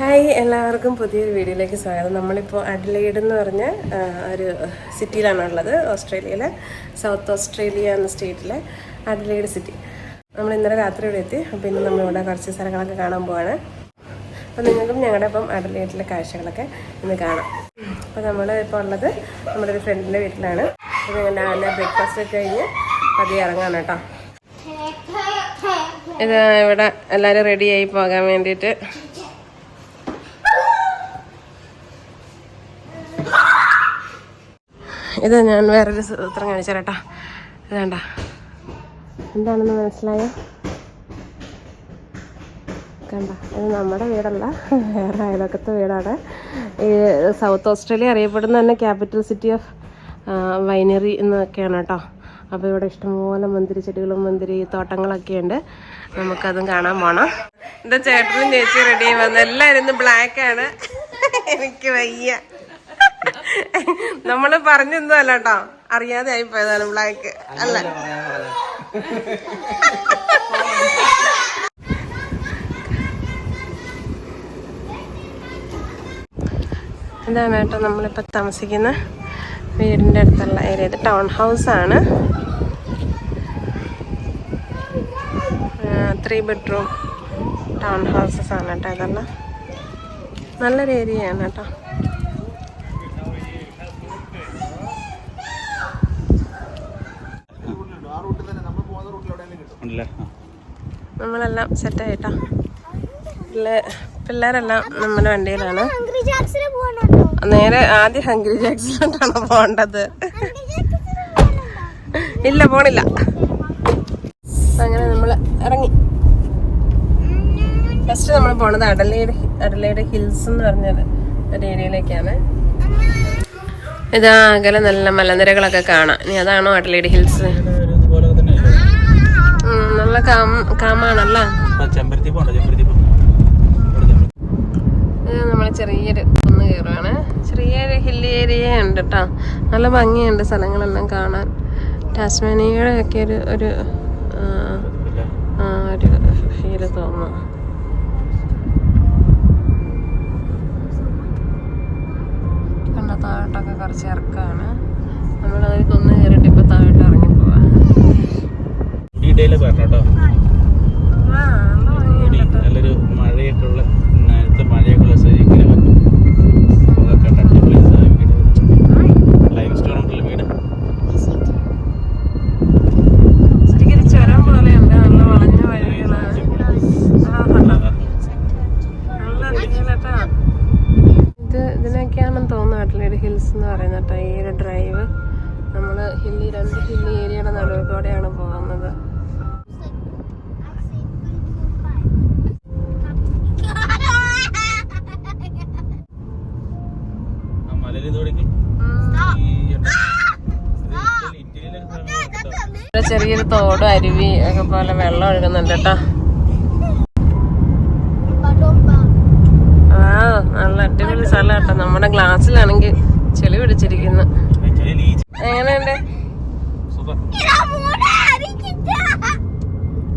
Hi എല്ലാവർക്കും പുതിയൊരു വീഡിയോയിലേക്ക് സ്വാഗതം. നമ്മളിപ്പോൾ അഡ്ലൈഡ് എന്ന് പറഞ്ഞ ഒരു സിറ്റിയിലാണുള്ളത് ഓസ്ട്രേലിയയിലെ സൗത്ത് ഓസ്ട്രേലിയ എന്ന സ്റ്റേറ്റിലെ അഡ്ലൈഡ് സിറ്റി. നമ്മൾ ഇന്നലെ രാത്രി ഇവിടെ എത്തി ഇന്ന് നമ്മളിവിടെ കുറച്ച് സ്ഥലങ്ങളൊക്കെ കാണാൻ പോവാണ്. അപ്പോൾ നിങ്ങൾക്കും ഞങ്ങളുടെ ഇപ്പം അഡ്ലൈഡിലെ കാഴ്ചകളൊക്കെ ഇന്ന് കാണാം. അപ്പോൾ നമ്മൾ ഇപ്പോൾ ഉള്ളത് നമ്മുടെ ഒരു ഫ്രണ്ടിന്റെ വീട്ടിലാണ്. അപ്പോൾ ഞങ്ങൾ രാവിലെ ബ്രേക്ക്ഫാസ്റ്റ് ഒക്കെ കഴിഞ്ഞ് പതിയെ ഇറങ്ങാണ് കേട്ടോ. ഇത് ഇവിടെ എല്ലാവരും റെഡിയായി പോകാൻ വേണ്ടിയിട്ട്. ഇത് ഞാൻ വേറൊരു സൂത്രം കാണിച്ചു തരാം കേട്ടോ. ഇതാണ്ട എന്താണെന്ന് മനസ്സിലായോ? കണ്ട. ഇത് നമ്മുടെ വീടല്ല. വേറെ അയലൊക്കത്തെ വീടാണ്. ഈ സൗത്ത് ഓസ്ട്രേലിയ അറിയപ്പെടുന്ന തന്നെ ക്യാപിറ്റൽ സിറ്റി ഓഫ് വൈനറി എന്നൊക്കെയാണ് കേട്ടോ. അപ്പോൾ ഇവിടെ ഇഷ്ടംപോലെ മുന്തിരി ചെടികളും മുന്തിരി തോട്ടങ്ങളൊക്കെ ഉണ്ട്. നമുക്കതും കാണാൻ പോണം. എന്താ ചേട്ടനും ചേച്ചി റെഡി ആയി വന്നു എല്ലാവരും ഇന്ന് ബ്ലാക്ക് ആണ്. എനിക്ക് വയ്യ. നമ്മൾ പറഞ്ഞൊന്നും അല്ല കേട്ടോ. അറിയാതെ ആയി പോയതാണ് ബ്ലാക്ക് അല്ല. ഇതാണ് കേട്ടോ നമ്മളിപ്പോൾ താമസിക്കുന്ന? വീടിന്റെ അടുത്തുള്ള ഏരിയ ഇത് ടൗൺ ഹൗസ് ആണ്. ത്രീ ബെഡ്റൂം ടൗൺ ഹൗസസ് ആണ് കേട്ടോ ഇതെല്ലാം. നല്ലൊരു ഏരിയയാണ് കേട്ടോ. നമ്മളെല്ലാം സെറ്റായിട്ടാ. ആയിട്ടാ പിള്ളേരെല്ലാം നമ്മുടെ വണ്ടിയിലാണ്. നേരെ ആദ്യം ഹംഗ്രി ജാക്സിലോട്ടാണ് പോകേണ്ടത്. ഇല്ല പോണില്ല. അങ്ങനെ നമ്മൾ ഇറങ്ങി. ഫസ്റ്റ് നമ്മൾ പോണത് അടലയുടെ അടലയുടെ ഹിൽസ് എന്ന് പറഞ്ഞത് ഒരു ഏരിയയിലേക്കാണ്. ഇതാ അകലെ നല്ല മലനിരകളൊക്കെ കാണാം. ഇനി അതാണോ അടലയുടെ ഹിൽസ്? ചെമ്പരത്തി. ഇത് നമ്മൾ ചെറിയൊരു കുന്ന് കയറുവാണ്. ചെറിയൊരു ഹിൽ ഏരിയ ഉണ്ട് കേട്ടോ നല്ല ഭംഗിയുണ്ട് സ്ഥലങ്ങളെല്ലാം കാണാൻ. ടാസ്മാനിയുടെ ഒക്കെ ഒരു ഒരു ഒരു ഫീൽ തോന്നുന്നു. കണ്ണത്താട്ടൊക്കെ കുറച്ച് ഇറക്കാണ് നമ്മൾ ഒരു കുന്ന് കയറിയിട്ട് ഇപ്പോൾ താഴോട്ട് ഇറങ്ങി പോവാ ഡീറ്റെയിൽ വരണം കേട്ടോ നല്ലൊരു മഴയൊക്കെ ഉള്ള നേരത്തെ മഴയൊക്കെ ഉള്ള സ്ഥിതി ഇങ്ങനെ വന്നു. അതൊക്കെ. അടിപൊളി വീട് ലൈം സ്റ്റോൺ ഉണ്ടല്ലോ വീട്? ഇത് ഇതിനൊക്കെയാണെന്ന് തോന്നുന്നു ഹിൽസ് എന്ന് പറയുന്നത് കേട്ടോ ഈ ഒരു ഡ്രൈവ്. നമ്മൾ ഹില്ലി രണ്ട് ഹില്ലി ഏരിയയുടെ നടുവിലൂടെയാണ് പോകുന്നത്. ചെറിയൊരു തോടും അരുവി ഒക്കെ പോലെ വെള്ളം ഒഴുകുന്നുണ്ട് കേട്ടോ. ആ നല്ല അടിപൊളി സ്ഥലം കേട്ടോ. നമ്മുടെ ഗ്ലാസ്സിലാണെങ്കിൽ ചെളി പിടിച്ചിരിക്കുന്നു. എങ്ങനെയുണ്ട്?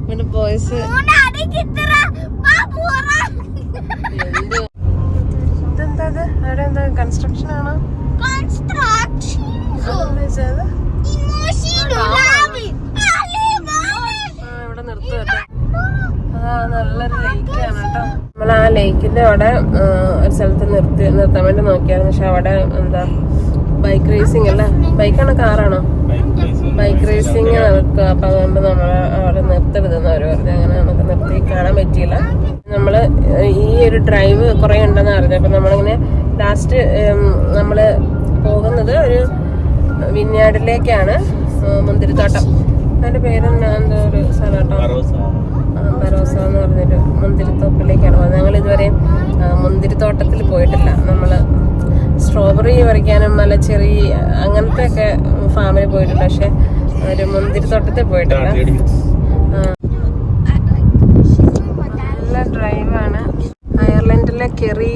ഇവിടെ ബോയ്സ് ഇതെന്താ ഇത്? അവിടെ എന്താ കൺസ്ട്രക്ഷൻ ആണോ അതെന്താ വെച്ചത്? ആ, ഇവിടെ നിർത്തുക കേട്ടോ ആ നല്ലൊരു ലേക്കാണ് കേട്ടോ ലേക്കിന്റെ അവിടെ ഒരു സ്ഥലത്ത് നിർത്തി നിർത്താൻ വേണ്ടി നോക്കിയായിരുന്നു. പക്ഷെ അവിടെ എന്താ ബൈക്ക് റേസിംഗ് അല്ല? ബൈക്കാണോ കാറാണോ ബൈക്ക് റേസിംഗ് നടക്കുക അപ്പൊ അതുകൊണ്ട് നമ്മൾ അവിടെ നിർത്തരുതെന്ന് അവർ പറഞ്ഞു. അങ്ങനെ നമുക്ക് നിർത്തി കാണാൻ പറ്റിയില്ല. നമ്മൾ ഈ ഒരു ഡ്രൈവ് കുറെ ഉണ്ടെന്ന് അറിഞ്ഞു. അപ്പൊ നമ്മളിങ്ങനെ ലാസ്റ്റ് നമ്മൾ പോകുന്നത് ഒരു വിന്യാടിലേക്കാണ് മുന്തിരിത്തോട്ടം. അതിന്റെ പേരെന്താ? എന്തോ ഒരു സ്ഥലം കേട്ടോ. ബറോസ എന്ന് പറഞ്ഞൊരു മുന്തിരിത്തോപ്പിലേക്കാണ് പോകുന്നത് ഞങ്ങൾ ഇതുവരെ ആ, മുന്തിരിത്തോട്ടത്തിൽ പോയിട്ടില്ല. നമ്മൾ സ്ട്രോബെറി പറിക്കാനും നല്ല ചെറിയ അങ്ങനത്തെ ഒക്കെ ഫാമിൽ പോയിട്ടുണ്ട്. പക്ഷെ ഒരു മുന്തിരിത്തോട്ടത്തിൽ പോയിട്ടില്ല. നല്ല ഡ്രൈവാണ് അയർലൻഡിലെ കെറി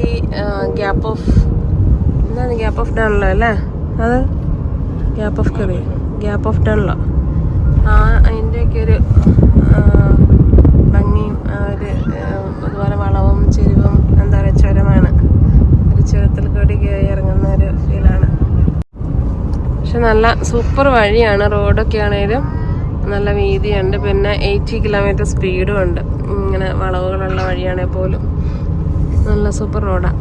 ഗ്യാപ്പ് ഓഫ് എന്താണ് ഗ്യാപ്പ് ഓഫ് ഡാണല്ലോ അല്ലേ? അത്? Gap of Kerry gap of ഡാണല്ലോ ആ അതിന്റെയൊക്കെ ഒരു കയറി ഇറങ്ങുന്ന ഒരു ഫീലാണ്. പക്ഷെ നല്ല സൂപ്പർ വഴിയാണ് റോഡൊക്കെ ആണേലും നല്ല വീതിയുണ്ട്. പിന്നെ എയ്റ്റി കിലോമീറ്റർ സ്പീഡും ഉണ്ട്. ഇങ്ങനെ വളവുകളുള്ള വഴിയാണെങ്കിൽ പോലും. നല്ല സൂപ്പർ റോഡാണ്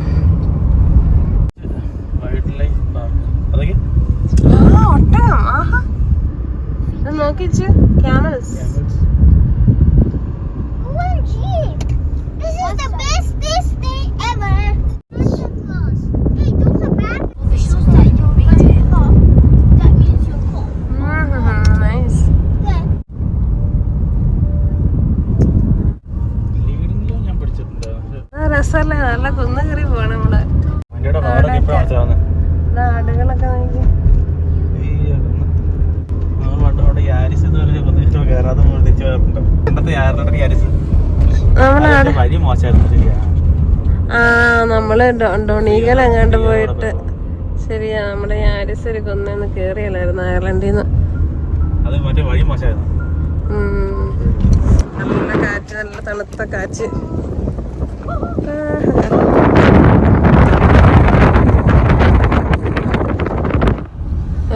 ഒട്ടകം. ആഹാ. നോക്കിച്ച്. ക്യാമറസ് വഴി ആ നമ്മൾ ഡൊണീഗൽ അങ്ങാണ്ട് പോയിട്ട് ശരിയാ നമ്മുടെ യാരിസ് ഒരു കൊന്നേന്ന് കേറിയല്ലായിരുന്നു അയർലൻഡിൽ നിന്ന്. നല്ല കാറ്റ് നല്ല തണുത്ത കാറ്റ്.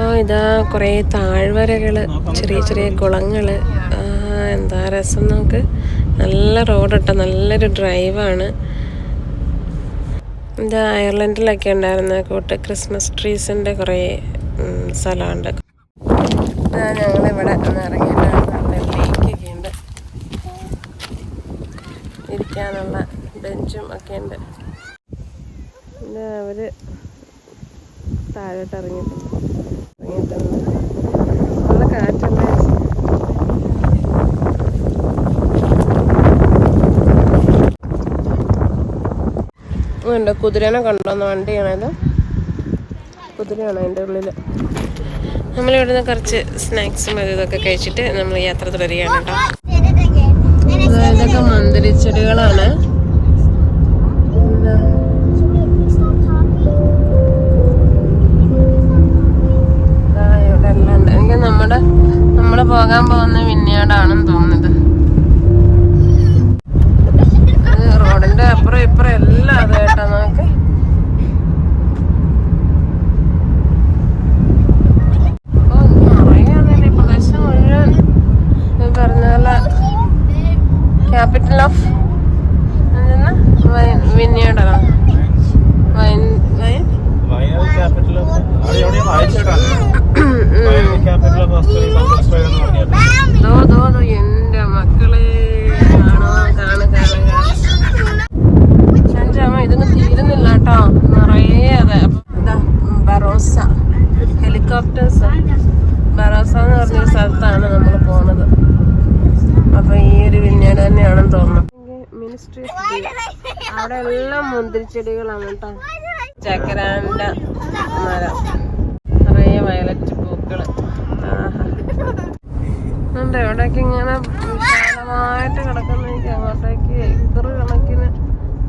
ആ ഇതാ കുറേ താഴ്വരകൾ ചെറിയ ചെറിയ കുളങ്ങൾ. എന്താ രസം നമുക്ക്. നല്ല റോഡ് ഇട്ട നല്ലൊരു ഡ്രൈവാണ്. ഇത് അയർലൻഡിലൊക്കെ ഉണ്ടായിരുന്ന കൂട്ട് ക്രിസ്മസ് ട്രീസിന്റെ കുറേ സ്ഥലമുണ്ട്. ഞങ്ങളിവിടെ ഒന്ന് ഇറങ്ങിയിട്ട് ലേക്കൊക്കെ ഉണ്ട്. ഇരിക്കാനുള്ള ബെഞ്ചും ഒക്കെ ഉണ്ട്. പിന്നെ അവർ താഴോട്ട് ഇറങ്ങിയിട്ടുണ്ട്. ഇറങ്ങിയിട്ടുണ്ട്. നല്ല കാറ്റുണ്ട് ഉണ്ട് കുതിരനെ കൊണ്ടുവന്ന വണ്ടിയാണത് കുതിരയാണ് അതിന്റെ ഉള്ളിൽ നമ്മളിവിടുന്ന് കുറച്ച് സ്നാക്സും അത് ഇതൊക്കെ കഴിച്ചിട്ട് നമ്മൾ യാത്ര തുടരുകയാണ് കേട്ടോ. ഇതൊക്കെ മന്ദിരിച്ചെടികളാണ് നമ്മുടെ നമ്മൾ പോകാൻ പോകുന്ന വിന്യാടാണെന്ന് തോന്നുന്നത് അത് റോഡിന്റെ അപ്പുറം ഇപ്പുറം എല്ലാം അത് കേട്ടോ നോക്ക് ഓ നിറയെ ഈ പ്രദേശം മുഴുവൻ ഈ പറഞ്ഞ പോലെ capital of വിന്യാടാണ് wine wine Wayanad capital of അവിടെ എവിടെയോ വായിച്ചേട്ടാണ് Wayanad capital of Australia Australia എന്ന് പറഞ്ഞാൽ ദോ ദോ ദോ എന്റെ മക്കളെ കാണോ കാണു കാണു ചഞ്ചാമ ഇതൊന്നും തീരുന്നില്ല കേട്ടോ നിറയെ അതെ അപ്പൊ ഇതാ ഉം, ബറോസ ഹെലികോപ്റ്റേഴ്സ് ബറോസ എന്ന് പറഞ്ഞൊരു സ്ഥലത്താണ് നമ്മൾ പോണത് അപ്പൊ ഈ ഒരു വിഞ്ഞാട് തന്നെയാണെന്ന് തോന്നുന്നു അവിടെ എല്ലാം മുന്തിരിച്ചെടികളാണ് കേട്ടോ. ചക്കരാന്റെ മരം. നിറയെ വയലറ്റ് പൂക്കൾ. ഉണ്ട് ഇങ്ങനെ വിശാലമായിട്ട് കിടക്കുന്ന എനിക്ക് അങ്ങോട്ടേക്ക് ഇത്ര കണക്കിന്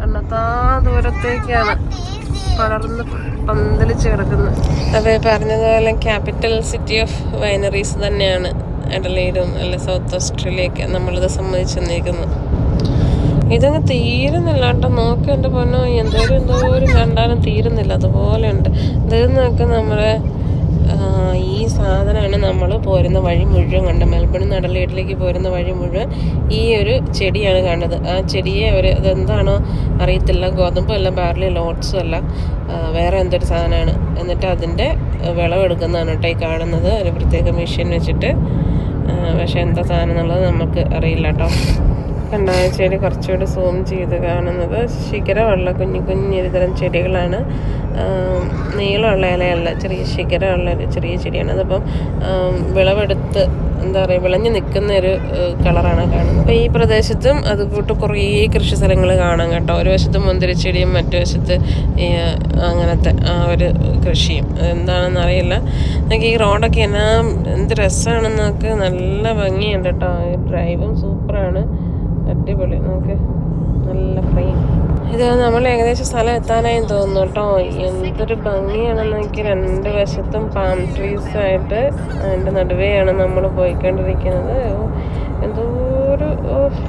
കണ്ടെത്താ ദൂരത്തേക്കാണ് പടർന്ന് പന്തലിച്ച് കിടക്കുന്നത്. അപ്പോൾ ഈ പറഞ്ഞതുപോലെ ക്യാപിറ്റൽ സിറ്റി ഓഫ് വൈനറീസ് തന്നെയാണ് എഡലൈഡും അല്ലെ സൗത്ത് ഓസ്ട്രേലിയയൊക്കെ നമ്മളിത് സംബന്ധിച്ച് വന്നേക്കുന്നു ഇതങ്ങ് തീരുന്നില്ല കേട്ടോ നോക്കി എന്റെ പൊന്നോ എന്തോരം എന്തോരം കണ്ടാലും തീരുന്നില്ല. അതുപോലെ ഉണ്ട് ഇത് നോക്ക് നമ്മുടെ ഈ സാധനമാണ് നമ്മൾ പോരുന്ന വഴി മുഴുവൻ കണ്ടത്. മെൽബണിൽ നടലേട്ടിലേക്ക് പോരുന്ന വഴി മുഴുവൻ ഈ ഒരു ചെടിയാണ് കണ്ടത്. ആ ചെടിയെ അവർ അതെന്താണോ അറിയത്തില്ല. ഗോതമ്പും അല്ല ബാർലി ലോട്ട്സും അല്ല വേറെ എന്തൊരു സാധനമാണ്. എന്നിട്ട് അതിന്റെ വിളവെടുക്കുന്നതാണ് കേട്ടോ ഈ കാണുന്നത്. ഒരു പ്രത്യേക മെഷീൻ വെച്ചിട്ട് പക്ഷെ എന്താ സാധനം എന്നുള്ളത് നമുക്ക് അറിയില്ല കേട്ടോ. കണ്ടായ ചെടി കുറച്ചുകൂടി സൂം ചെയ്ത് കാണുന്നത്. ശിഖരമുള്ള കുഞ്ഞു കുഞ്ഞു ഒരുതരം ചെടികളാണ്. നീളമുള്ള ഇലയല്ല ചെറിയ ശിഖരമുള്ള ഒരു ചെറിയ ചെടിയാണ്. അതപ്പം വിളവെടുത്ത് എന്താ പറയുക വിളഞ്ഞു നിൽക്കുന്ന ഒരു കളറാണ് കാണുന്നത്. അപ്പോൾ ഈ പ്രദേശത്തും അതുകൂട്ട് കുറേ കൃഷി സ്ഥലങ്ങൾ കാണാം കേട്ടോ. ഒരു വശത്ത് മുന്തിരിച്ചെടിയും മറ്റു വശത്ത് അങ്ങനത്തെ ആ ഒരു കൃഷിയും. എന്താണെന്ന് അറിയില്ല. എനിക്ക് ഈ റോഡൊക്കെ എന്നാ എന്ത് രസമാണെന്നൊക്കെ നല്ല ഭംഗിയുണ്ട് കേട്ടോ. ഡ്രൈവും സൂപ്പറാണ്. അടിപൊളി. നമുക്ക് നല്ല ഫ്രീ ഇത് നമ്മൾ ഏകദേശം സ്ഥലം എത്താനായി തോന്നുന്നു കേട്ടോ. എന്തൊരു ഭംഗിയാണെന്ന് എനിക്ക് രണ്ട് വശത്തും പാം ട്രീസ് ആയിട്ട് അതിന്റെ നടുവെയാണ് നമ്മൾ പോയിക്കൊണ്ടിരിക്കുന്നത്. എന്തോ ഒരു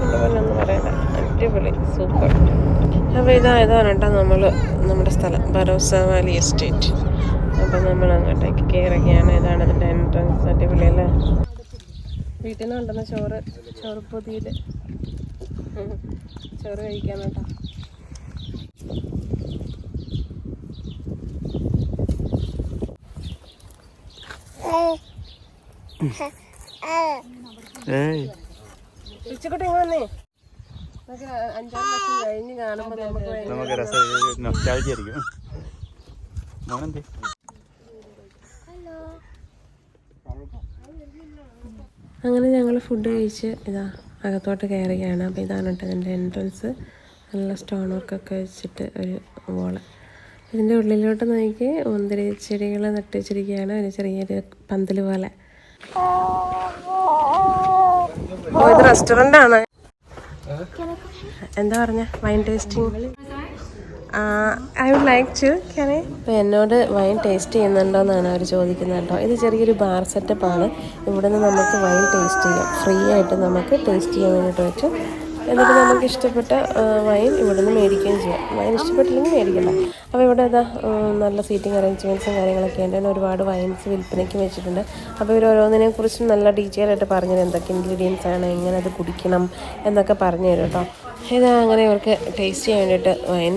എന്താ പറയണ്ട. അടിപൊളി. സൂപ്പർ. അപ്പോൾ ഇതാ ഇതാണ് കേട്ടോ നമ്മൾ നമ്മുടെ സ്ഥലം. Barossa valley estate. അപ്പം നമ്മൾ അങ്ങോട്ടേക്ക് കയറുകയാണ് ഇതാണ് ഇതിന്റെ എൻട്രൻസ് അടിപൊളിയല്ലേ വീട്ടിൽ നിന്ന് കൊണ്ടുവന്ന ചോറ് ചോറ് പൊതിയിൽ ചോറ് കഴിക്കാൻ കേട്ടോ. ഉച്ചക്കോട്ടെ വന്നേ? നമുക്ക് കഴിഞ്ഞ് നമുക്ക് മോനെന്തേ? അങ്ങനെ ഞങ്ങൾ ഫുഡ് കഴിച്ച് ഇതാ അകത്തോട്ട് കയറുകയാണ്. അപ്പോൾ ഇതാണ് കേട്ടോ ഇതിന്റെ എൻട്രൻസ് നല്ല സ്റ്റോൺ വർക്കൊക്കെ വെച്ചിട്ട് ഒരു വോൾ ഇതിന്റെ ഉള്ളിലോട്ട് നോക്കി മുന്തിരി ചെടികൾ നട്ടു വെച്ചിരിക്കുകയാണ് ഒരു ചെറിയൊരു പന്തൽ പോലെ. ഇത് റെസ്റ്റോറന്റ് ആണ്. എന്താ പറഞ്ഞ? Wine tasting I would like to can അപ്പോൾ എന്നോട് വൈൻ ടേസ്റ്റ് ചെയ്യുന്നുണ്ടോ എന്നാണ് അവർ ചോദിക്കുന്നത് കേട്ടോ. ഇത് ചെറിയൊരു ബാർ സെറ്റപ്പ് ആണ്. ഇവിടെ നിന്ന് നമുക്ക് വൈൻ ടേസ്റ്റ് ചെയ്യാം. ഫ്രീ ആയിട്ട് നമുക്ക് ടേസ്റ്റ് ചെയ്യാൻ വേണ്ടിയിട്ട് പറ്റും. എന്നിട്ട് നമുക്ക് ഇഷ്ടപ്പെട്ട വൈൻ ഇവിടെ നിന്ന് മേടിക്കുകയും ചെയ്യാം. വൈൻ ഇഷ്ടപ്പെട്ടില്ലെങ്കിൽ മേടിക്കണ്ട. അപ്പോൾ ഇവിടെ ഇതാ നല്ല സീറ്റിംഗ് അറേഞ്ച്മെന്റ്സും കാര്യങ്ങളൊക്കെ ഉണ്ട്. അതിന് ഒരുപാട് വൈൻസ് വിൽപ്പനയ്ക്ക് വെച്ചിട്ടുണ്ട്. അപ്പോൾ ഇവർ ഓരോന്നിനെ കുറിച്ചും നല്ല ഡീറ്റെയിൽ ആയിട്ട് പറഞ്ഞു എന്തൊക്കെ ഇൻഗ്രീഡിയൻസ് ആണ് എങ്ങനെ അത് കുടിക്കണം എന്നൊക്കെ പറഞ്ഞു തരും കേട്ടോ. ഇത് അങ്ങനെ ഇവർക്ക് ടേസ്റ്റ് ചെയ്യാൻ വേണ്ടിയിട്ട് വൈൻ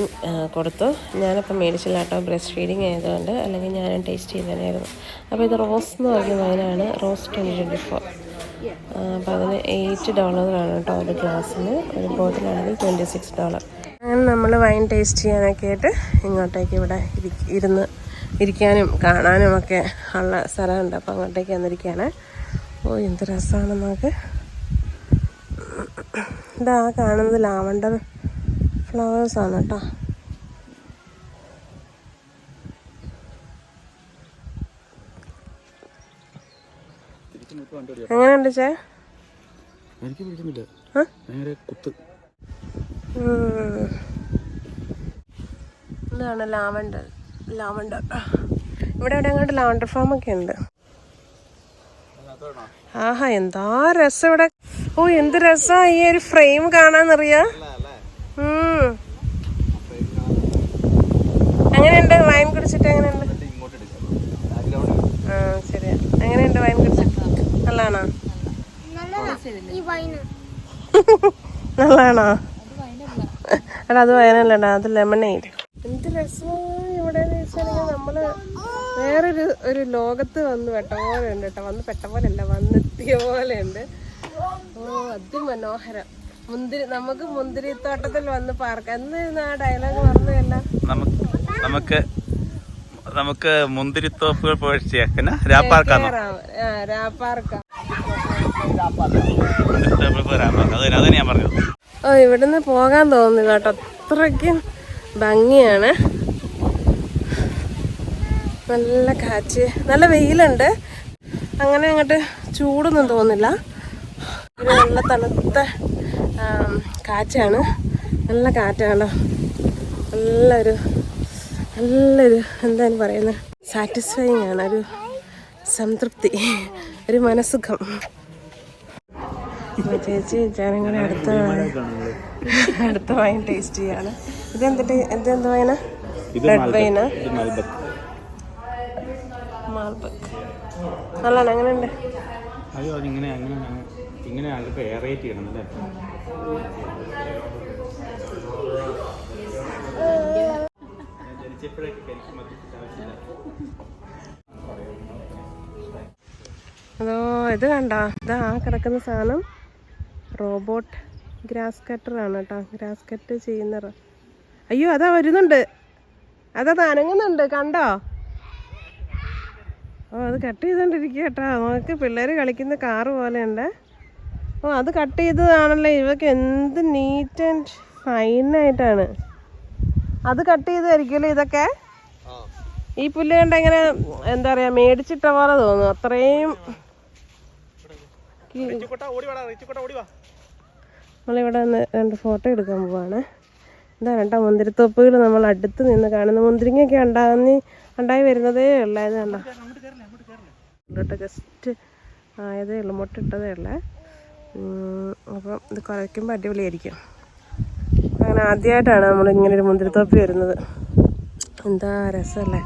കൊടുത്തു. ഞാനപ്പോൾ മേടിച്ചില്ല കേട്ടോ ബ്രസ്റ്റ് ഫീഡിങ് ആയതുകൊണ്ട്. അല്ലെങ്കിൽ ഞാനും ടേസ്റ്റ് ചെയ്തതായിരുന്നു അപ്പോൾ ഇത് റോസ് എന്ന് പറഞ്ഞ വൈനാണ് റോസ് ട്വന്റി ട്വന്റി ഫോർ അപ്പോൾ അതിന് എയ്റ്റ് ഡോളറാണ് കേട്ടോ ഒരു ഗ്ലാസ്സിന് ഒരു ബോട്ടിലാണെങ്കിൽ ട്വന്റി സിക്സ് ഡോളർ അങ്ങനെ നമ്മൾ വൈൻ ടേസ്റ്റ് ചെയ്യാനൊക്കെ ആയിട്ട് ഇങ്ങോട്ടേക്ക് ഇവിടെ ഇരി- ഇരുന്ന് ഇരിക്കാനും കാണാനും ഒക്കെ ഉള്ള സ്ഥലമുണ്ട്. അപ്പോൾ അങ്ങോട്ടേക്ക് വന്നിരിക്കുകയാണ്. ഓ എന്ത് രസമാണ് നമുക്ക് ഇതാ കാണുന്നത് ലാവണ്ടർ ഫ്ലവേഴ്സ് ആണ് കേട്ടോ. എങ്ങനെയുണ്ട് ചേ? എനിക്ക് പിടിക്കുന്നില്ല. നേരെ കുത്ത്. ഇതാണ് ലാവണ്ടർ ലാവണ്ടർ. ഇവിടെ ഇവിടെ അങ്ങോട്ട് ലാവണ്ടർ ഫാമൊക്കെ ഒക്കെ ഉണ്ട്. ആഹാ എന്താ രസം ഇവിടെ. ഓ എന്ത് രസാ ഈ ഒരു ഫ്രെയിം കാണാന്നറിയാ. എങ്ങനെയുണ്ട്? വൈൻ കുടിച്ചിട്ട് എങ്ങനെയുണ്ട്? ആ ശരിയാ. എങ്ങനെയുണ്ട് വൈൻ കുടിച്ചിട്ട്? നല്ലതാണോ നല്ലതാണോ എടാ അത് വയനല്ലേ അത് ലെമണേഡ് എന്ത് രസമാണ് ഇവിടെ നമ്മൾ വേറൊരു ഒരു ലോകത്ത് വന്ന് പെട്ട പോലെ ഉണ്ട് കേട്ടോ. വന്ന് പെട്ട പോലെ അല്ല വന്നെത്തിയ പോലെ ഉണ്ട് ഓ അതിമനോഹരം മുന്തിരി നമുക്ക് മുന്തിരിത്തോട്ടത്തിൽ വന്ന് പാർക്കാം. എന്ന് ആ ഡയലോഗ് പറഞ്ഞതല്ല നമുക്ക് നമുക്ക് മുന്തിരിത്തോപ്പുകൾ പോഴ്ചയാക്കുന്ന രാപ്പാർക്കാന്നോ രാപ്പാർക്ക. മുന്തിരിത്തോപ്പുകൾ പോയി രാപ്പാർക്ക്. അത് അത് ഞാൻ പറഞ്ഞു ഓ ഇവിടുന്ന് പോകാൻ തോന്നുന്നില്ല കേട്ടോ. അത്രയ്ക്കും ഭംഗിയാണ്. നല്ല കാറ്റ്. നല്ല വെയിലുണ്ട്. അങ്ങനെ അങ്ങോട്ട് ചൂടൊന്നും തോന്നില്ല. ഒരു നല്ല തണുത്ത കാറ്റാണ്. നല്ല കാറ്റാണോ. നല്ലൊരു നല്ലൊരു എന്താണ് പറയുന്നത് സാറ്റിസ്ഫൈങ് ആണ്. ഒരു സംതൃപ്തി ഒരു മനസ്സുഖം. അപ്പൊ ചേച്ചി ചേരും കൂടെ അടുത്ത അടുത്ത വൈൻ ടേസ്റ്റ് ചെയ്യാണ്. ഇതെന്തിട്ട് ഇതെന്ത് വൈന ഇത് റെഡ് വൈന ഇത് മൽബക്ക് നല്ലതാണ്. എങ്ങനെയുണ്ട്? അയ്യോ അതിങ്ങനെ അങ്ങനെ. ഇങ്ങനെ ആൾക്ക് എയറേറ്റ് ചെയ്യണം അല്ലേ? അതോ ഇത് കണ്ട? ഇതാ കിടക്കുന്ന സാധനം. റോബോട്ട് ഗ്രാസ് കട്ടറാണ് കേട്ടോ. ഗ്രാസ് കട്ട് ചെയ്യുന്ന അയ്യോ അതാ വരുന്നുണ്ട്. അതാ അനങ്ങുന്നുണ്ട് കണ്ടോ? ഓ അത് കട്ട് ചെയ്തോണ്ടിരിക്കട്ടോ കേട്ടോ. നമുക്ക് പിള്ളേർ കളിക്കുന്ന കാറ് പോലെ ഉണ്ട് ഓ അത് കട്ട് ചെയ്തതാണല്ലോ. ഇവക്ക് എന്ത് നീറ്റ് ആൻഡ് ഫൈനായിട്ടാണ് അത് കട്ട് ചെയ്തായിരിക്കുമല്ലോ ഇതൊക്കെ? ഈ പുല്ല് കണ്ട ഇങ്ങനെ എന്താ പറയാ മേടിച്ചിട്ട പോലെ തോന്നുന്നു. അത്രയും നമ്മളിവിടെ നിന്ന് രണ്ട് ഫോട്ടോ എടുക്കാൻ പോവാണ്. എന്താ കേട്ടോ മുന്തിരിത്തോപ്പുകൾ നമ്മൾ അടുത്ത് നിന്ന് കാണുന്ന. മുന്തിരിങ്ങയൊക്കെ ഉണ്ടാകുന്ന ഉണ്ടായി വരുന്നതേ ഉള്ളൂ ഇത് കണ്ടോ കേട്ടോ ജസ്റ്റ് ആയതേ ഉള്ളൂ മുട്ടിട്ടതേ ഉള്ളേ. അപ്പം ഇത് കുറയ്ക്കുമ്പോൾ അടിപൊളിയായിരിക്കും. അങ്ങനെ ആദ്യമായിട്ടാണ് നമ്മൾ ഇങ്ങനെ ഒരു മുന്തിരിത്തോപ്പി വരുന്നത്. എന്താ രസമല്ലേ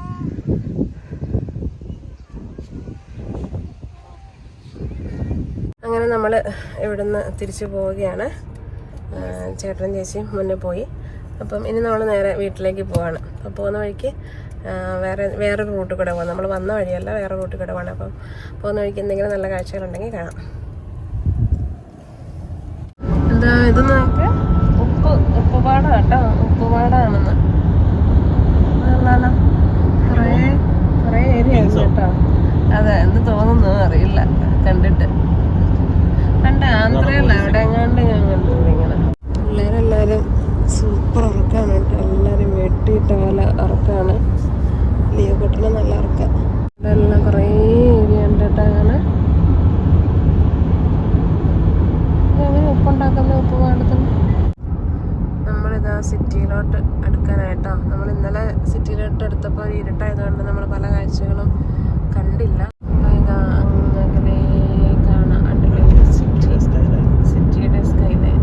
അങ്ങനെ നമ്മൾ ഇവിടുന്ന് തിരിച്ചു പോവുകയാണ്. ചേട്ടനും ചേച്ചിയും മുന്നേ പോയി. അപ്പം ഇനി നമ്മൾ നേരെ വീട്ടിലേക്ക് പോവാണ്. അപ്പോൾ പോകുന്ന വഴിക്ക് വേറെ വേറൊരു റൂട്ട് കൂടെ പോകാം നമ്മൾ വന്ന വഴിയല്ല വേറെ റൂട്ട് കൂടെ പോകണം അപ്പം പോകുന്ന വഴിക്ക് എന്തെങ്കിലും നല്ല കാഴ്ചകളുണ്ടെങ്കിൽ കാണാം. ഇത് നോക്ക്. ഉപ്പ് ഉപ്പുപാടം കേട്ടോ. ഉപ്പുപാടാണെന്ന്. കുറേ കുറേ ഏരിയ ഉണ്ട് കേട്ടോ. അതെ എന്ത് തോന്നുന്നു അറിയില്ല. കണ്ടിട്ട്. കണ്ട ആന്ധ്രയല്ല അവിടെ എങ്ങാണ്ട് ഞാൻ കണ്ടിട്ടുണ്ട് ഇങ്ങനെ. പിള്ളേരെല്ലാരും സൂപ്പർ ഉറക്കാണ് കേട്ടോ. എല്ലാരും വെട്ടിയിട്ട പോലെ ഉറക്കാണ്. ലിയോ കുട്ടന് നല്ല ഉറക്കാം. ഇവിടെ എല്ലാം കുറേ ഏരിയ ഉണ്ട് കേട്ടോ അങ്ങനെ എങ്ങനെ ഉപ്പുണ്ടാക്കുന്ന ഉപ്പ് പാടത്തിന് നമ്മളിതാ സിറ്റിയിലോട്ട് എടുക്കാനായിട്ടോ നമ്മൾ ഇന്നലെ സിറ്റിയിലോട്ട് എടുത്തപ്പോൾ ഇരുട്ടായതുകൊണ്ട് നമ്മൾ പല കാഴ്ചകളും കണ്ടില്ല അപ്പൊ ഇതാ അങ്ങനെ കാണാം അടിപൊളി സിറ്റി സിറ്റിയുടെ സ്കൈ ലൈൻ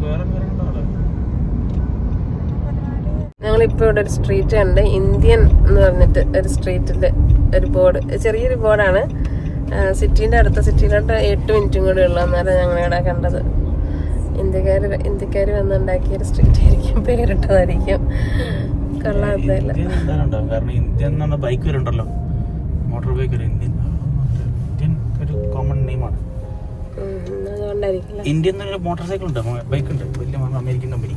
വേറെ പേരുണ്ടോ അവിടെ? ഞങ്ങളിപ്പോൾ ഇവിടെ ഒരു സ്ട്രീറ്റ് ഉണ്ട് ഇന്ത്യൻ എന്ന് പറഞ്ഞിട്ട് ഒരു സ്ട്രീറ്റിൽ ഒരു ബോർഡ് ചെറിയൊരു ബോർഡാണ് സിറ്റീന്റെ അടുത്ത സിറ്റിയിലോട്ട് എട്ട് മിനിറ്റും കൂടെ ഉള്ളു അന്നേരം ഞങ്ങളിവിടെ കണ്ടത്. ഇന്ത്യക്കാർ ഇന്ത്യക്കാർ വന്നുണ്ടാക്കിയ ഒരു സ്ട്രീറ്റ് ആയിരിക്കും പേരിട്ടതായിരിക്കും. ഉണ്ടാവും കാരണം ഇന്ത്യൻ എന്ന് bike motor bike Indian Indian ഒരു കോമൺ നെയിമാണ് അതുകൊണ്ടായിരിക്കില്ല. ഇന്ത്യൻ മോട്ടോർ സൈക്കിൾ ഉണ്ട്. ബൈക്ക് ഉണ്ട്. വലിയ അമേരിക്കൻ കമ്പനി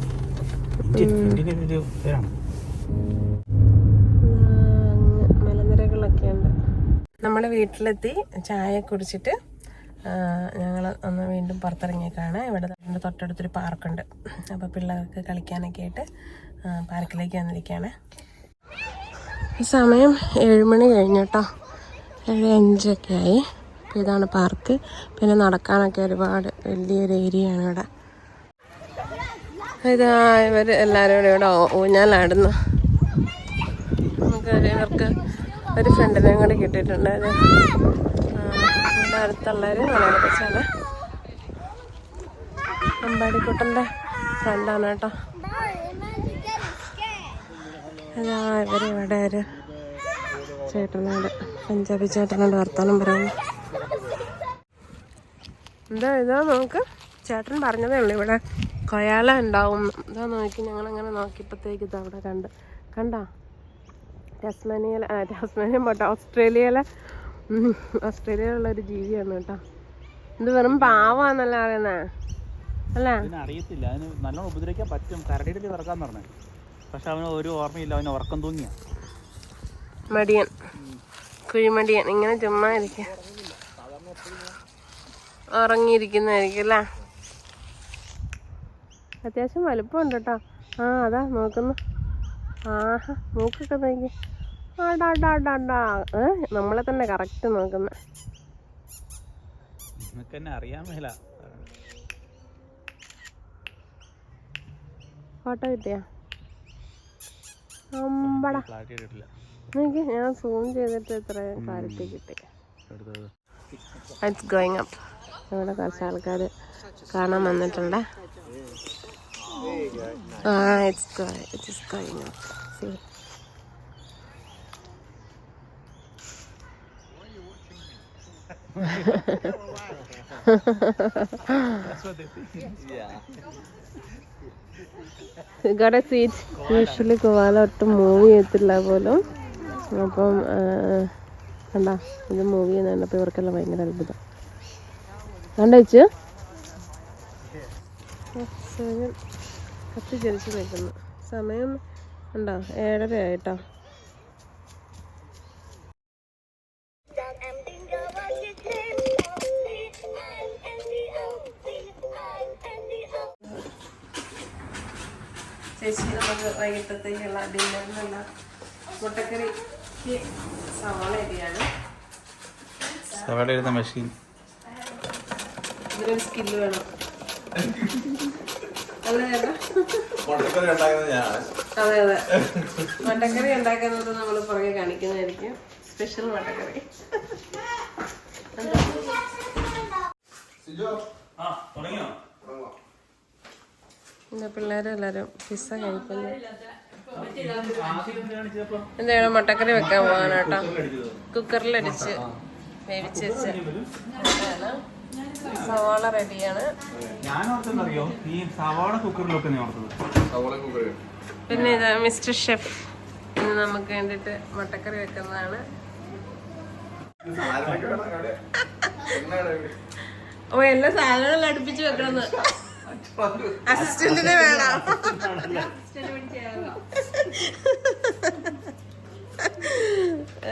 ഇന്ത്യൻ ഇന്ത്യൻ ഒരു പേരാണ് മലനിരകളൊക്കെ ഉണ്ട് നമ്മൾ വീട്ടിലെത്തി ചായ കുടിച്ചിട്ട് ഞങ്ങൾ ഒന്ന് വീണ്ടും പുറത്തിറങ്ങിയേക്കാണ്. ഇവിടെ തൊട്ടടുത്തൊരു പാർക്കുണ്ട്. അപ്പോൾ പിള്ളേർക്ക് കളിക്കാനൊക്കെ ആയിട്ട് പാർക്കിലേക്ക് വന്നിരിക്കുകയാണ് സമയം ഏഴുമണി കഴിഞ്ഞു കേട്ടോ ഏഴ് അഞ്ചൊക്കെ ആയി. അപ്പോൾ ഇതാണ് പാർക്ക്. പിന്നെ നടക്കാനൊക്കെ ഒരുപാട് വലിയൊരു ഏരിയയാണ് ഇവിടെ. ഇതാ ഇവർ എല്ലാവരും കൂടെ ഇവിടെ ഊഞ്ഞാലാടുന്നു. നമുക്ക് ഒരു ഫ്രണ്ടിനെയും കൂടി കിട്ടിയിട്ടുണ്ട് എന്റെ അടുത്തുള്ളവർ മലയാളത്തിച്ചാണ് അമ്പാടിക്കുട്ടന്റെ ഫ്രണ്ടാണ് കേട്ടോ. അതാ ഇവർ ഇവിടെ ഒരു ചേട്ടനോട് പഞ്ചാബി ചേട്ടനോട് വർത്താനം പറയുന്നു. എന്താ ഇതാ നമുക്ക് ചേട്ടൻ പറഞ്ഞതേ ഉള്ളൂ ഇവിടെ. കൊയാല ഉണ്ടാവും ഇതാ നോക്കി ഞങ്ങൾ അങ്ങനെ നോക്കിയപ്പോഴത്തേക്ക് ഇത് അവിടെ കണ്ട്. കണ്ടാ? ടെസ്മാനിയയിലെ ടെസ്മാനിയ പോട്ടെ ഓസ്ട്രേലിയയിലെ ഓസ്ട്രേലിയയിലുള്ള ഒരു ജീവിയാണ് കേട്ടോ. ഇത് വെറും പാവാന്നല്ല അറിയുന്നേ അല്ലേ? അതിന് അറിയത്തില്ല അതിന് നല്ലോണം ഉപദ്രവിക്കാൻ പറ്റും. കരടിയിൽ പറഞ്ഞു. പക്ഷെ അവന് ഒരു ഓർമ്മയില്ല. അവന് ഉറക്കം തൂങ്ങിയ. മടിയൻ. കുഴിമടിയൻ. ഇങ്ങനെ ചുമ്മാ ഇരിക്കുക ഉറങ്ങിയിരിക്കുന്നതായിരിക്കും അല്ലേ? അത്യാവശ്യം വലുപ്പമുണ്ട് കേട്ടോ ആ അതാ നോക്കുന്നു. ആഹാ മൂക്കൊക്കെ നോക്കി. ആടാടാടാ ഏ നമ്മളെ തന്നെ കറക്റ്റ് നോക്കുന്നു. അറിയാൻ മേല. ഫോട്ടോ കിട്ടിയാ? അമ്പടാ. ഞാൻ സൂം ചെയ്തിട്ട് ഇത്ര ക്ലാരിറ്റി കിട്ടി. ഇറ്റ്സ് ഗോയിങ് അപ്പ് ഇവിടെ കുറച്ച് ആൾക്കാർ കാണാൻ വന്നിട്ടുണ്ട്. ആ it's it's going up see got a seat. Usually ഗോവാല ഒട്ടും മൂവ് ചെയ്യത്തില്ല പോലും. അപ്പം കണ്ട ഇത് മൂവ് ചെയ്യുന്ന അപ്പോൾ ഇവർക്കെല്ലാം ഭയങ്കര അത്ഭുതം. കണ്ടു വെച്ച് കത്തി ജനിച്ച് നിൽക്കുന്നു സമയം ഉണ്ടോ? ഏഴര ആയിട്ടോ? ചേച്ചി നമുക്ക് വൈകിട്ടത്തേക്കുള്ള ഡിന്നറിനുള്ള മുട്ടക്കറിക്ക് സവാള അരിയാണ്. സവാള എഴുതുന്ന മെഷീൻ ഇതിലൊരു സ്കില്ല് വേണം. അതെ ചേട്ടാ അതെ അതെ. മുട്ടക്കറി ഉണ്ടാക്കുന്നത് നമ്മൾ പുറകെ കാണിക്കുന്നതായിരിക്കും. സ്പെഷ്യൽ മുട്ടക്കറി. പിന്നെ പിള്ളേരെല്ലാരും പിസ്സ കഴിക്കുന്നു. എന്താണ് മുട്ടക്കറി വെക്കാൻ പോകാനാട്ടോ കുക്കറിലടിച്ച് വേവിച്ച് വെച്ച്. സവാള റെഡിയാണ്. ഞാൻ ഓർത്തെന്നറിയോ ഈ സവാള കുക്കറിലൊക്കെ ഓർത്തത്. പിന്നെ ഇത് മിസ്റ്റർ ഷെഫ്. ഇന്ന് നമുക്ക് വേണ്ടിട്ട് മുട്ടക്കറി വെക്കുന്നതാണ്. ഓ എല്ലാ സാധനങ്ങളും അടുപ്പിച്ച് വെക്കണമെന്ന് അസിസ്റ്റന്റിനെ വേണം?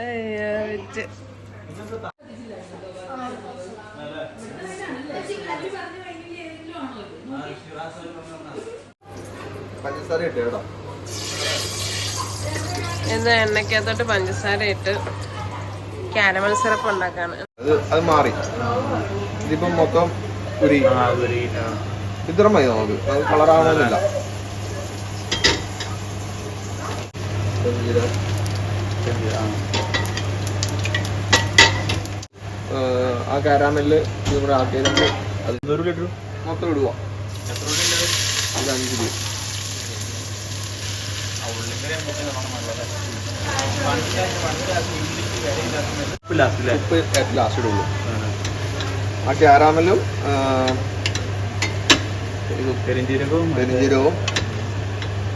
അയ്യോ വിറ്റ്. പഞ്ചസാര ഇട്ട് കേട്ടോ ഇത് എണ്ണക്കകത്തോട്ട് പഞ്ചസാര ഇട്ട് കാരമൽ സിറപ്പ് ഉണ്ടാക്കാണ് അത് അത് മാറി. ഇതിപ്പം മൊത്തം ഉരി. ആ ഇത്ര മതി നമുക്ക്. അത് കളറാവണമെന്നില്ല ആ. കാരാമൽ ഇവിടെ ആക്കിയത് അത് ഒരു ലിറ്റർ? മൊത്തം ഇടുക. ഇത് ഉപ്പ് ഏറ്റവും ലാസ്റ്റ് ഇടുള്ളൂ. ആ ക്യാരാമലും പെരിഞ്ചീരകവും പെരിഞ്ചീരകവും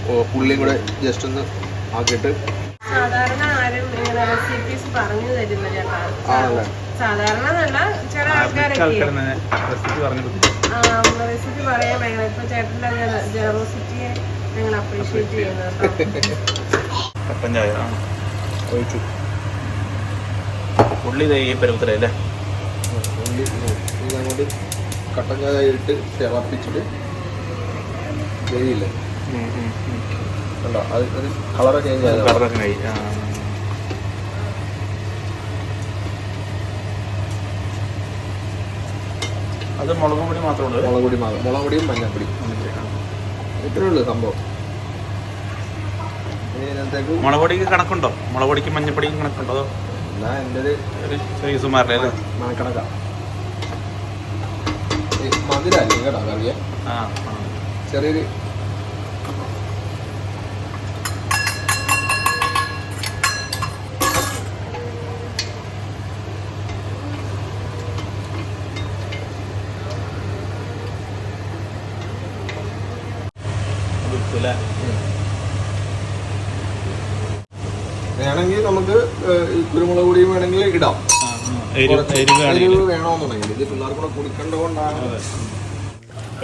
ഓ, ഉള്ളിയും കൂടെ ജസ്റ്റ് ഒന്ന് ആക്കിയിട്ട്. സാധാരണ ആരും ഇങ്ങനെ റെസിപ്പീസ് പറഞ്ഞു തരുന്നില്ല സാധാരണ നല്ല ചില ആൾക്കാരൊക്കെ റെസിപ്പി പറയാൻ ഭയങ്കര ഇപ്പൊ ചേട്ടന്റെ ജനറോസിറ്റിയെ ഞങ്ങൾ അപ്രീഷിയേറ്റ് ചെയ്യുന്നു ചായ. ഒഴിച്ചു. ഉള്ളി ഈ പരുവത്തിലല്ലേ ഉള്ളി അങ്ങോട്ട് കട്ടൻ ചായ ഇട്ട് തിളപ്പിച്ചിട്ട് ശരിയില്ലേ കണ്ടോ? അത് കളറൊക്കെ കളറൊക്കെ കഴി ആ അത് മുളക് പൊടി മാത്രമേ ഉള്ളൂ. മുളക് പൊടി മാത്രം. മുളക് പൊടിയും മഞ്ഞപ്പൊടി ഇത്രേ ഉള്ളൂ സംഭവം. മുളക് പൊടിക്ക് കണക്കുണ്ടോ? മുളക് പൊടിക്ക് മഞ്ഞപ്പൊടിക്ക് കണക്കുണ്ടോ? അതോ എന്നാ എന്റെ ഒരു ഒരു ചെറിയ സുമാറിലെ അല്ലേ മണക്കണക്കാ മധുരല്ലേ കേട്ടോ കറിയ? ആ ആ. ചെറിയൊരു അത് ഇട്ടു അല്ലേ? വേണമെങ്കിൽ നമുക്ക് ഏഹ്, ഈ കുരുമുളക് പൊടിയും വേണമെങ്കിൽ ഇടാം ആ, ആ. എരിവ് എരിവ് ആണെങ്കിൽ എരിവ് വേണമെന്നുണ്ടെങ്കിൽ ഇത് പിള്ളേർക്ക് കൂടെ കുടിക്കേണ്ടതുകൊണ്ടാണ് അതെ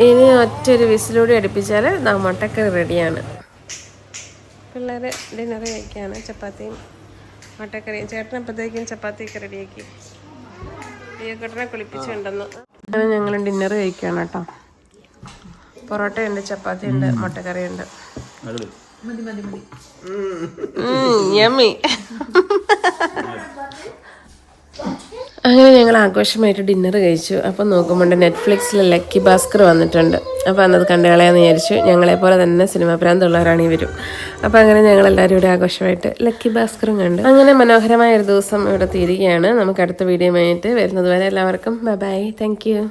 ഇനി ഒറ്റൊരു വിസിലൂടെ അടുപ്പിച്ചാൽ നാ മട്ടക്കറി റെഡിയാണ്. പിള്ളേർ ഡിന്നർ കഴിക്കുകയാണ് ചപ്പാത്തിയും മട്ടക്കറിയും. ചേട്ടനപ്പോഴത്തേക്കും ചപ്പാത്തിയൊക്കെ റെഡിയാക്കി. ദിയക്കുട്ടനെ കുളിപ്പിച്ചുണ്ടെന്ന് അങ്ങനെ ഞങ്ങൾ ഡിന്നർ കഴിക്കുകയാണ് കേട്ടോ. പൊറോട്ടയുണ്ട് ചപ്പാത്തിയുണ്ട് മുട്ടക്കറിയുണ്ട്. മതി യമ്മി അങ്ങനെ ഞങ്ങൾ ആഘോഷമായിട്ട് ഡിന്നർ കഴിച്ചു. അപ്പം നോക്കുമ്പോൾ നെറ്റ്ഫ്ലിക്സിൽ ലക്കി ഭാസ്കർ വന്നിട്ടുണ്ട്. അപ്പോൾ അന്നത് കണ്ടുകളയാന്ന് വിചാരിച്ചു. ഞങ്ങളെപ്പോലെ തന്നെ സിനിമ ഈ വരും അപ്പോൾ അങ്ങനെ ഞങ്ങൾ എല്ലാവരും ഇവിടെ ആഘോഷമായിട്ട് ലക്കി ഭാസ്കറും കണ്ടു. അങ്ങനെ മനോഹരമായ ഒരു ദിവസം ഇവിടെ തീരുകയാണ്. നമുക്ക് അടുത്ത വീഡിയോ വരുന്നത് വരെ എല്ലാവർക്കും ബൈ ബൈ താങ്ക് യു